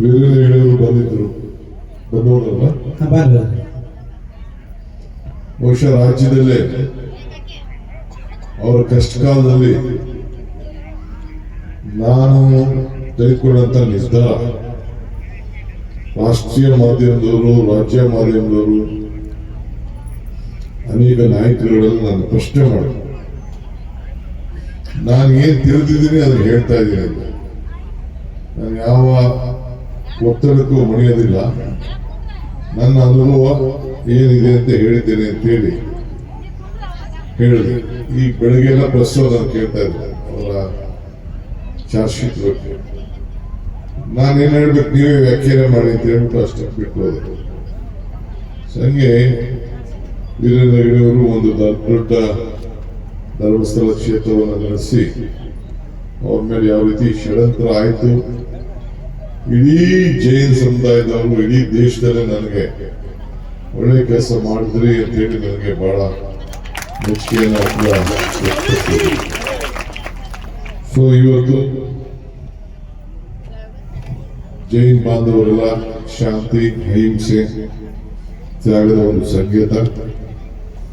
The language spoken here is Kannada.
ಹೆಗಡೆಯವರು ಬಂದಿದ್ರು ಬಂದವರಲ್ಲ ಬಹುಶಃ ರಾಜ್ಯದಲ್ಲೇ ಅವರ ಕಷ್ಟ ಕಾಲದಲ್ಲಿ ನಾನು ತೆಗೆದುಕೊಂಡಂತ ನಿರ್ಧಾರ. ರಾಷ್ಟ್ರೀಯ ಮಾಧ್ಯಮದವರು ರಾಜ್ಯ ಮಾಧ್ಯಮದವರು ಅನೇಕ ನಾಯಕರುಗಳನ್ನು ನಾನು ಪ್ರಶ್ನೆ ಮಾಡಿದೆ. ನಾನು ಏನ್ ತಿಳಿದಿದ್ದೀನಿ ಅದನ್ನು ಹೇಳ್ತಾ ಇದ್ದೀನಿ ಅಂತ. ನಾನು ಯಾವ ಒತ್ತಡಕ್ಕೂ ಮಣಿಯೋದಿಲ್ಲ. ನನ್ನ ಅನುಭವ ಏನಿದೆ ಅಂತ ಹೇಳಿದ್ದೇನೆ ಅಂತ ಹೇಳಿ. ಹೇಳಿದೆ ಈ ಬೆಳಗ್ಗೆಲ್ಲ ಪ್ರಸ್ತುತ ನಾನು ಕೇಳ್ತಾ ಇದ್ದೆ. ಅವರ ಚಾರ್ಜ್ ಶೀಟ್ ಬಗ್ಗೆ. ನಾನೇನ್ ಹೇಳ್ಬೇಕು? ನೀವೇ ವ್ಯಾಖ್ಯಾನ ಮಾಡಿ ಅಂತ ಹೇಳ್ಬಿಟ್ಟು ಅಷ್ಟಕ್ಕೆ ಬಿಟ್ಟು ಹೋದೆ. ಸಂಗೆ ವೀರೇಂದ್ರ ಹೆಗಡೆಯವರು ಒಂದು ದೊಡ್ಡ ಧರ್ಮಸ್ಥಳ ಕ್ಷೇತ್ರವನ್ನು ನಡೆಸಿ, ಅವ್ರ ಮೇಲೆ ಯಾವ ರೀತಿ ಷಡ್ಯಂತ್ರ ಆಯ್ತು ಇಡೀ ಜೈನ್ ಸಮುದಾಯದವರು ಇಡೀ ದೇಶದಲ್ಲೇ ನನಗೆ ಒಳ್ಳೆ ಕೆಲಸ ಮಾಡಿದ್ರಿ ಅಂತ ಹೇಳಿ ನನಗೆ ಬಹಳ ಮೆಚ್ಚುಗೆಯನ್ನು ಕೂಡ ಸೊ ಇವತ್ತು ಜೈನ್ ಬಾಂಧವರೆಲ್ಲ ಶಾಂತಿ, ಅಹಿಂಸೆ, ತ್ಯಾಗದ ಒಂದು ಸಂಕೇತ.